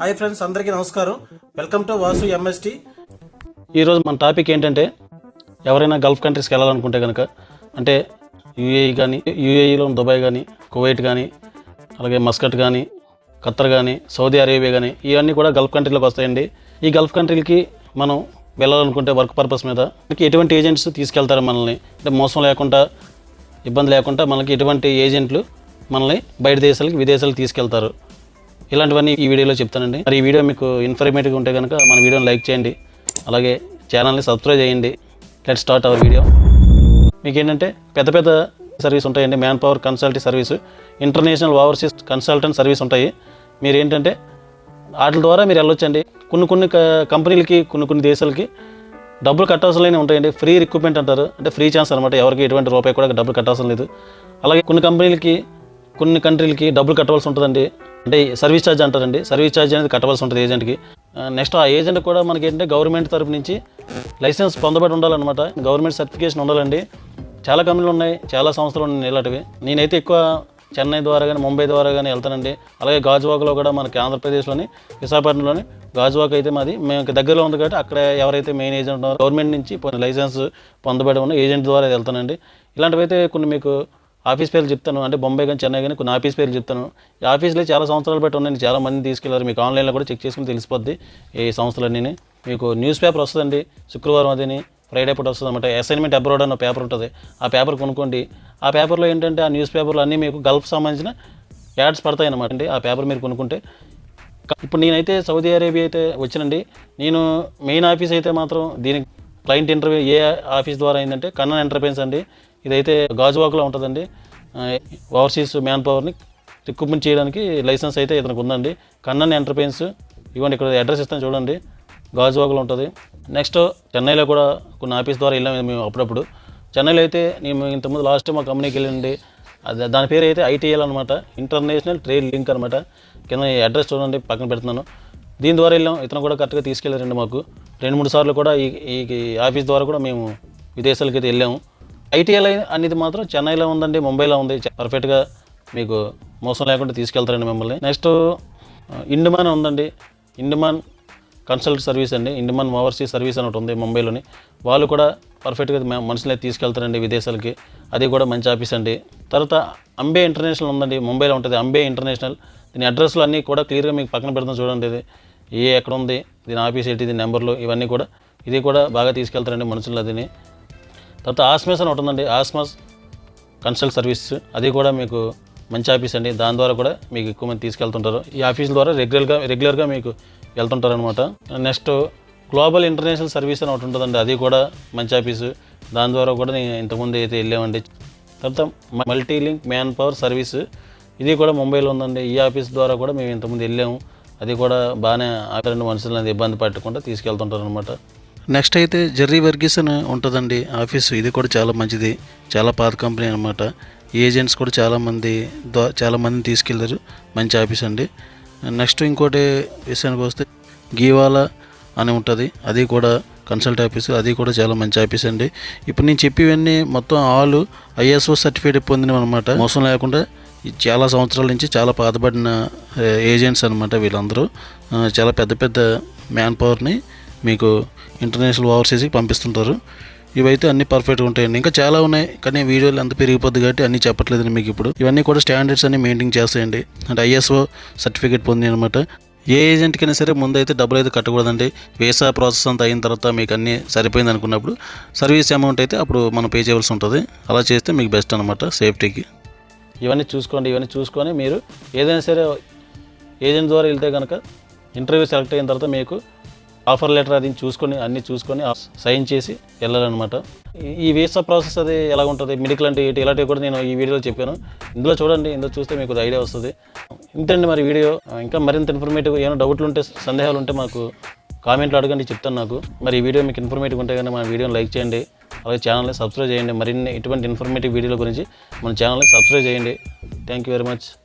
Hi friends అందరికీ నమస్కారం. Welcome to Vasu MST ఈరోజు మన టాపిక్ ఏంటంటే ఎవరైనా గల్ఫ్ కంట్రీస్కి వెళ్ళాలనుకుంటే కనుక అంటే యూఏఈ కానీ యూఏఈలో దుబాయ్ కానీ కువైట్ కానీ అలాగే మస్కట్ కానీ ఖత్తర్ కానీ సౌదీ అరేబియా కానీ ఇవన్నీ కూడా గల్ఫ్ కంట్రీలోకి వస్తాయండి. ఈ గల్ఫ్ కంట్రీలకి మనం వెళ్ళాలనుకుంటే వర్క్ పర్పస్ మీద మనకి ఎటువంటి ఏజెంట్స్ తీసుకెళ్తారు మనల్ని? అంటే మోసం లేకుండా ఇబ్బంది లేకుండా మనకి ఎటువంటి ఏజెంట్లు మనల్ని బయట దేశాలకి విదేశాలకు తీసుకెళ్తారు. ఇలాంటివన్నీ ఈ వీడియోలో చెప్తానండి. మరి ఈ వీడియో మీకు ఇన్ఫర్మేటివ్గా ఉంటే కనుక మన వీడియోని లైక్ చేయండి. అలాగే ఛానల్ని సబ్స్క్రైబ్ చేయండి. లెట్ స్టార్ట్ అవర్ వీడియో మీకు ఏంటంటే పెద్ద పెద్ద సర్వీస్ ఉంటాయండి. Man power consultancy service international overseas consultant service ఉంటాయి. మీరు ఏంటంటే వాటి ద్వారా మీరు వెళ్ళొచ్చండి. కొన్ని కొన్ని కంపెనీలకి కొన్ని కొన్ని దేశాలకి డబ్బులు కట్టాల్సిన ఉంటాయండి. ఫ్రీ రిక్రూట్మెంట్ అంటారు. అంటే ఫ్రీ ఛాన్స్ అనమాట ఎవరికి ఎటువంటి రూపాయి కూడా డబ్బులు కట్టాల్సిన లేదు. అలాగే కొన్ని కంపెనీలకి కొన్ని కంట్రీలకి డబ్బులు కట్టవలసి ఉంటుందండి. అంటే సర్వీస్ ఛార్జ్ అంటారండి. సర్వీస్ ఛార్జ్ అనేది కట్టవలసి ఉంటుంది ఏజెంట్కి. నెక్స్ట్ ఆ ఏజెంట్ కూడా మనకి ఏంటంటే గవర్నమెంట్ తరపు నుంచి లైసెన్స్ పొందబడి ఉండాలన్నమాట. గవర్నమెంట్ సర్టిఫికేషన్ ఉండాలండి. చాలా కంపెనీలు ఉన్నాయి. చాలా సంస్థలు ఉన్నాయి ఇలాంటివి. నేనైతే ఎక్కువ చెన్నై ద్వారా కానీ ముంబై ద్వారా కానీ వెళ్తానండి. అలాగే గాజువాకలో కూడా మనకి ఆంధ్రప్రదేశ్లోని విశాఖపట్నంలోని గాజువాక అయితే మాది మేము దగ్గరలో ఉంది కాబట్టి అక్కడ ఎవరైతే మెయిన్ ఏజెంట్ ఉన్నారో గవర్నమెంట్ నుంచి కొన్ని లైసెన్స్ పొందబడి ఉన్న ఏజెంట్ ద్వారా వెళ్తానండి. ఇలాంటివైతే కొన్ని మీకు ఆఫీస్ పేర్లు చెప్తాను. అంటే బొంబాయి కానీ చెన్నై కానీ కొన్ని ఆఫీస్ పేర్లు చెప్తాను. ఈ ఆఫీస్లో చాలా సంవత్సరాలు బట్టి ఉన్నాయి. చాలా మంది తీసుకెళ్ళారు. మీకు ఆన్లైన్లో కూడా చెక్ చేసుకుని తెలిసిపోద్ది ఈ సంస్థలన్నీ మీకు న్యూస్ పేపర్ వస్తుందండి. శుక్రవారం అదిని ఫ్రైడే పూట వస్తుంది అనమాట అసైన్మెంట్ అబ్రాడ్ అన్న పేపర్ ఉంటుంది. ఆ పేపర్ కొనుక్కోండి. ఆ పేపర్లో ఏంటంటే ఆ న్యూస్ పేపర్లు అన్నీ మీకు గల్ఫ్ సంబంధించిన యాడ్స్ పడతాయి అనమాట అండి ఆ పేపర్ మీరు కొనుక్కుంటే. ఇప్పుడు నేనైతే సౌదీ అరేబియా అయితే వచ్చినండి. నేను మెయిన్ ఆఫీస్ అయితే మాత్రం దీనికి క్లయింట్ ఇంటర్వ్యూ ఏ ఆఫీస్ ద్వారా అయిందంటే కన్నన్ ఎంటర్ప్రైన్స్ అండి. ఇదైతే గాజువాకలో ఉంటుందండి. ఓవర్సీస్ మ్యాన్ పవర్ని రిక్రూట్మెంట్ చేయడానికి లైసెన్స్ అయితే ఇతనికి ఉందండి. కన్నన్ ఎంటర్ప్రైన్స్ ఇవ్వండి ఇక్కడ అడ్రస్ ఇస్తాను చూడండి. గాజువాకలో ఉంటుంది. నెక్స్ట్ చెన్నైలో కూడా కొన్ని ఆఫీస్ ద్వారా వెళ్ళాము మేము అప్పుడప్పుడు. చెన్నైలో అయితే నేను ఇంతకుముందు లాస్ట్ మా కంపెనీకి వెళ్ళండి అది దాని పేరు అయితే ఐటీఎల్ అనమాట ఇంటర్నేషనల్ ట్రేడ్ లింక్ అనమాట కింద ఈ అడ్రస్ చూడండి పక్కన పెడుతున్నాను. దీని ద్వారా వెళ్ళాం ఇతను కూడా కరెక్ట్గా తీసుకెళ్ళారండి మాకు. రెండు మూడు సార్లు కూడా ఈ ఈ ఆఫీస్ ద్వారా కూడా మేము విదేశాలకి అయితే వెళ్ళాము. ఐటీఎల్ అనేది మాత్రం చెన్నైలో ఉందండి ముంబైలో ఉంది. పర్ఫెక్ట్గా మీకు మోసం లేకుండా తీసుకెళ్తారండి మిమ్మల్ని. నెక్స్ట్ ఇండిమాన్ ఉందండి. ఇండిమాన్ కన్సల్ట్ సర్వీస్ అండి. ఇండిమన్ ఓవర్సీ సర్వీస్ అని ఒకటి ఉంది ముంబైలోని. వాళ్ళు కూడా పర్ఫెక్ట్గా మనుషులే తీసుకెళ్తారండి విదేశాలకి. అది కూడా మంచి ఆఫీస్ అండి. తర్వాత అంబే ఇంటర్నేషనల్ ఉందండి ముంబైలో ఉంటుంది. అంబే ఇంటర్నేషనల్. దీని అడ్రస్లు అన్నీ కూడా క్లియర్గా మీకు పక్కన పెడతాం చూడండి ఇది. ఏ ఎక్కడ ఉంది దీని ఆఫీస్ ఏంటి దీని నెంబర్లు ఇవన్నీ కూడా. ఇది కూడా బాగా తీసుకెళ్తారండి మనుషులు అదిని. తర్వాత ఆస్మస్ అని ఒకటి ఉందండి ఆస్మస్ కన్సల్ట్ సర్వీస్. అది కూడా మీకు మంచి ఆఫీస్ అండి. దాని ద్వారా కూడా మీకు ఎక్కువ మంది తీసుకెళ్తుంటారు. ఈ ఆఫీస్ ద్వారా రెగ్యులర్గా రెగ్యులర్గా మీకు వెళ్తుంటారు అనమాట నెక్స్ట్ గ్లోబల్ ఇంటర్నేషనల్ సర్వీస్ అని ఒకటి ఉంటుందండి. అది కూడా మంచి ఆఫీసు. దాని ద్వారా కూడా నేను ఇంతకుముందు అయితే వెళ్ళామండి. తర్వాత multi link man power service. ఇది కూడా ముంబైలో ఉందండి. ఈ ఆఫీస్ ద్వారా కూడా మేము ఇంతకుముందు వెళ్ళాము. అది కూడా బాగానే ఆ రెండు మనుషులను ఇబ్బంది పట్టకుండా తీసుకెళ్తుంటారు అనమాట నెక్స్ట్ అయితే జెర్రీ వర్గీస్ అని ఉంటుందండి ఆఫీసు. ఇది కూడా చాలా మంచిది. చాలా పాత కంపెనీ అనమాట ఏజెంట్స్ కూడా చాలామంది చాలా చాలామందిని తీసుకెళ్ళారు. మంచి ఆఫీస్ అండి. నెక్స్ట్ ఇంకోటి విషయానికి వస్తే గీవాలా అని ఉంటుంది. అది కూడా కన్సల్ట్ ఆఫీసు. అది కూడా చాలా మంచి ఆఫీస్ అండి. ఇప్పుడు నేను చెప్పివన్నీ మొత్తం ఆల్ ఐఎస్ఓ సర్టిఫికేట్ పొందినవి అనమాట మోసం లేకుండా చాలా సంవత్సరాల నుంచి చాలా పాతబడిన ఏజెంట్స్ అనమాట వీళ్ళందరూ. చాలా పెద్ద పెద్ద మ్యాన్ పవర్ని మీకు ఇంటర్నేషనల్ ఓవర్సీస్కి పంపిస్తుంటారు. ఇవైతే అన్ని పర్ఫెక్ట్గా ఉంటాయండి. ఇంకా చాలా ఉన్నాయి కానీ వీడియోలు ఎంత పెరిగిపోద్ది కాబట్టి అన్నీ చెప్పట్లేదండి మీకు ఇప్పుడు. ఇవన్నీ కూడా స్టాండర్డ్స్ అన్ని మెయింటైన్ చేస్తాయండి. అంటే ఐఎస్ఓ సర్టిఫికేట్ పొంది అనమాట. ఏ ఏజెంట్కైనా సరే ముందు అయితే డబ్బులు అయితే కట్టకూడదండి. వీసా ప్రాసెస్ అంతా అయిన తర్వాత మీకు అన్నీ సరిపోయింది అనుకున్నప్పుడు సర్వీస్ అమౌంట్ అయితే అప్పుడు మనం పే చేయవలసి ఉంటుంది. అలా చేస్తే మీకు బెస్ట్ అనమాట సేఫ్టీకి ఇవన్నీ చూసుకోండి ఇవన్నీ చూసుకొని మీరు ఏదైనా సరే ఏజెంట్ ద్వారా వెళ్తే కనుక ఇంటర్వ్యూ సెలెక్ట్ అయిన తర్వాత మీకు ఆఫర్ లెటర్ అది చూసుకొని అన్నీ చూసుకొని సైన్ చేసి వెళ్ళాలన్నమాట. ఈ- వీసా ప్రాసెస్ అది ఎలా ఉంటుంది మెడికల్ అంటే ఏంటి? ఇలాంటివి కూడా నేను ఈ వీడియోలో చెప్పాను. ఇందులో చూడండి ఇందులో చూస్తే మీకు ఐడియా వస్తుంది. ఇంతండి మరి వీడియో. ఇంకా మరింత ఇన్ఫర్మేటివ్ ఏమైనా డౌట్లు ఉంటే సందేహాలు ఉంటే మాకు కామెంట్లో అడగండి చెప్తాను నాకు. మరి ఈ వీడియో మీకు ఇన్ఫర్మేటివ్ ఉంటే కానీ మన వీడియోని లైక్ చేయండి. అలాగే ఛానల్ని సబ్స్క్రైబ్ చేయండి. మరిన్ని ఇటువంటి ఇన్ఫర్మేటివ్ వీడియోల గురించి మన ఛానల్ని సబ్స్క్రైబ్ చేయండి. Thank you very much